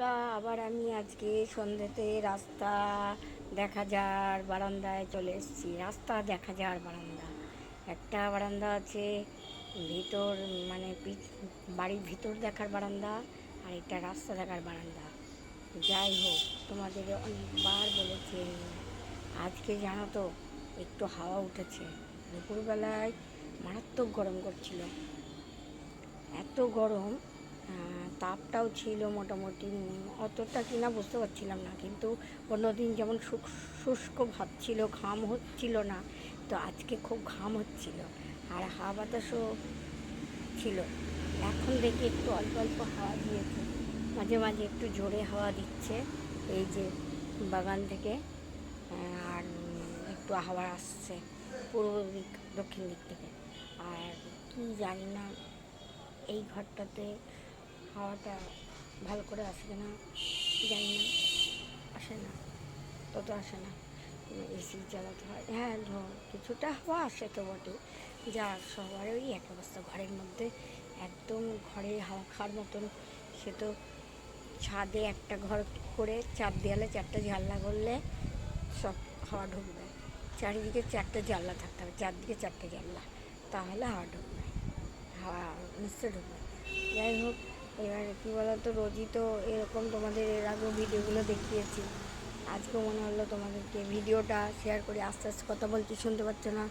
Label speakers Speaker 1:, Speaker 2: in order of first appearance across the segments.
Speaker 1: বন্ধুরা, আবার আমি আজকে সন্ধ্যেতে রাস্তা দেখা যার বারান্দায় চলে এসেছি। রাস্তা দেখা যার বারান্দা। একটা বারান্দা আছে, ভিতর মানে বাড়ির ভিতর দেখার বারান্দা, আর একটা রাস্তা দেখার বারান্দা। যাই হোক, তোমাদের অনেকবার বলেছি, আজকে জানো তো, একটু হাওয়া উঠেছে। দুপুরবেলায় মারাত্মক গরম করছিল। এত গরম তাপটাও ছিল মোটামুটি। অতটা কিনা বুঝতে পারছিলাম না, কিন্তু অন্যদিন যেমন শুষ্ক ভাব ছিল, ঘাম হচ্ছিল না, তো আজকে খুব ঘাম হচ্ছিল আর হাওয়া বাতাসও ছিল। এখন দেখি একটু অল্প অল্প হাওয়া দিয়েছে। মাঝে মাঝে একটু জোরে হাওয়া দিচ্ছে এই যে বাগান থেকে আর একটু হাওয়া আসছে পূর্ব দিক, দক্ষিণ দিক থেকে। আর কি জানি না, এই ঘরটাতে হাওয়াটা ভালো করে আসে না জানি না, আসে না, তত আসে না। এসি চালাতে হয়। হ্যাঁ ধর, কিছুটা হাওয়া আসে তো বটে। যা সবারই এক অবস্থা। ঘরের মধ্যে একদম ঘরে হাওয়া খাওয়ার মতন। সে তো ছাদে একটা ঘর করে চার দেয়ালে চারটে জানলা করলে সব হাওয়া ঢুকবে। চারিদিকে চারটে জানলা থাকতে হবে, চারদিকে চারটে জানলা। তাহলে হাওয়া ঢুকবে। হাওয়া নিশ্চয় ঢুকবে। যাই হোক এবার কী বলতো, রোজই তো এরকম তোমাদের এর আগেও ভিডিওগুলো দেখিয়েছি। আজকে মনে হলো তোমাদেরকে ভিডিওটা শেয়ার করে, আস্তে আস্তে কথা বলছি শুনতে পাচ্ছ না।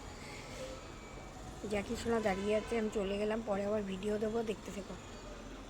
Speaker 1: যা জ্যাকি শোনা দাঁড়িয়ে আছে, আমি চলে গেলাম, পরে আবার ভিডিও দেবো, দেখতে থেকো।